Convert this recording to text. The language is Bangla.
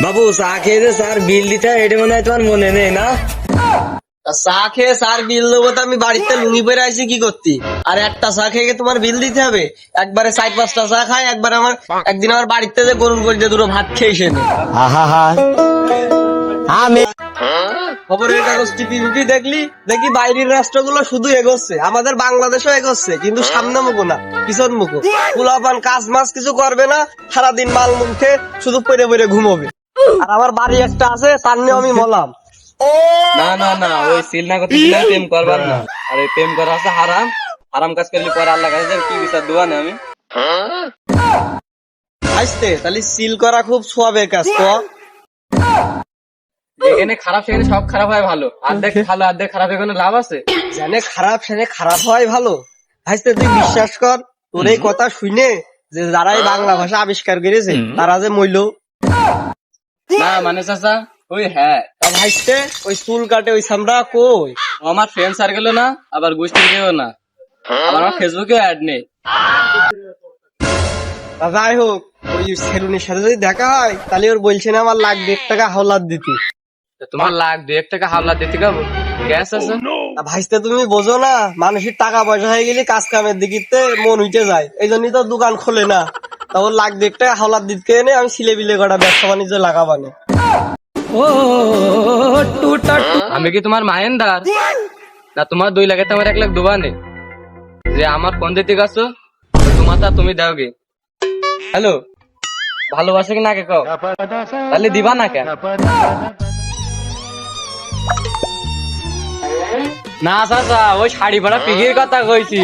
বাবু চা খেয়ে যে স্যার বিল দিতে হয় এটা মনে হয় তোমার মনে নেই না? চা খেয়ে স্যার বিল দেবো তো আমি বাড়িতে লুঙ্গি পরে আইছি কি করতি? আর একটা চা খেয়ে তোমার বিল দিতে হবে? একবারে চার পাঁচটা চা খাই একবার আমার একদিন আমার বাড়িতে যে গরুর করে দুটো ভাত খেয়েছে আমি খবরের কাগজ টিপি টিপি দেখলি? দেখি বাইরের রাষ্ট্রগুলো শুধু এগোচ্ছে আমাদের বাংলাদেশও এগোচ্ছে কিন্তু সামনে মুখো না পিছন মুখো। পোলাপান কাজ মাছ কিছু করবে না সারাদিন মাল মুখে শুধু পরে পরে ঘুমোবে। আর আমার বাড়ি একটা আছে তার নিয়ে আমি মলাম। না না না ওই সিল না করতে দিলে প্রেম করবার না। আর ওই প্রেম করা আছে হারাম। হারাম কাজ করলে পরে আল্লাহ কাছে কি বিচার দেওয়া না আমি? আসতে তাহলে সিল করা খুব সোয়াবের কাজ তো। যেখানে খারাপ সেখানে সব খারাপ হয় ভালো। অর্ধেক ভালো অর্ধেক খারাপ এখানে লাভ আছে। জানে খারাপ সেখানে খারাপ হয় ভালো। হাসতে তুই বিশ্বাস কর তোর এই কথা শুনে যে যারা এই বাংলা ভাষা আবিষ্কার করেছে তারা যে মইল না মানে চাচা ওই হ্যাঁ। হাসতে ওই চুল কাটে ওই সামরা কই? আমার ফ্রেন্ড সার্কেলও না আবার গোষ্ঠীর কেউ না। আমার ফেসবুকে অ্যাড নেই। তা যাই হোক ওই সেলুনের সাথে যদি দেখা হয় তাহলে ওর বলছে না আমার লাখ দেড় টাকা হাওলাত দিতে। তোমার লাখ দু এক টাকা হাওলা দিতে গাবো গ্যাস আছে? ভাইস্তে তুমি বোঝো না মানুষের টাকা পয়সা হয়ে গেলে কাজ কামের দিকে মন উঠে যায়। এই জন্যই তো দোকান খোলে না। তা ওর লাখ দেড় টাকা হাওলাত দিতে এনে আমি সিলে বিলে কটা ব্যবসা বাণিজ্য লাগাবানে আমি কি তোমার মায়েন্দার না তোমার দুই লাখে তোমার এক লাখ দুবা নেই যে আমার ফোন দিতে গেছো তোমার তা তুমি দাও গে। হ্যালো ভালোবাসে কি না কে কও? তাহলে দিবা না কেন না চাচা ওই শাড়ি ভাড়া পিগির কথা কইছি।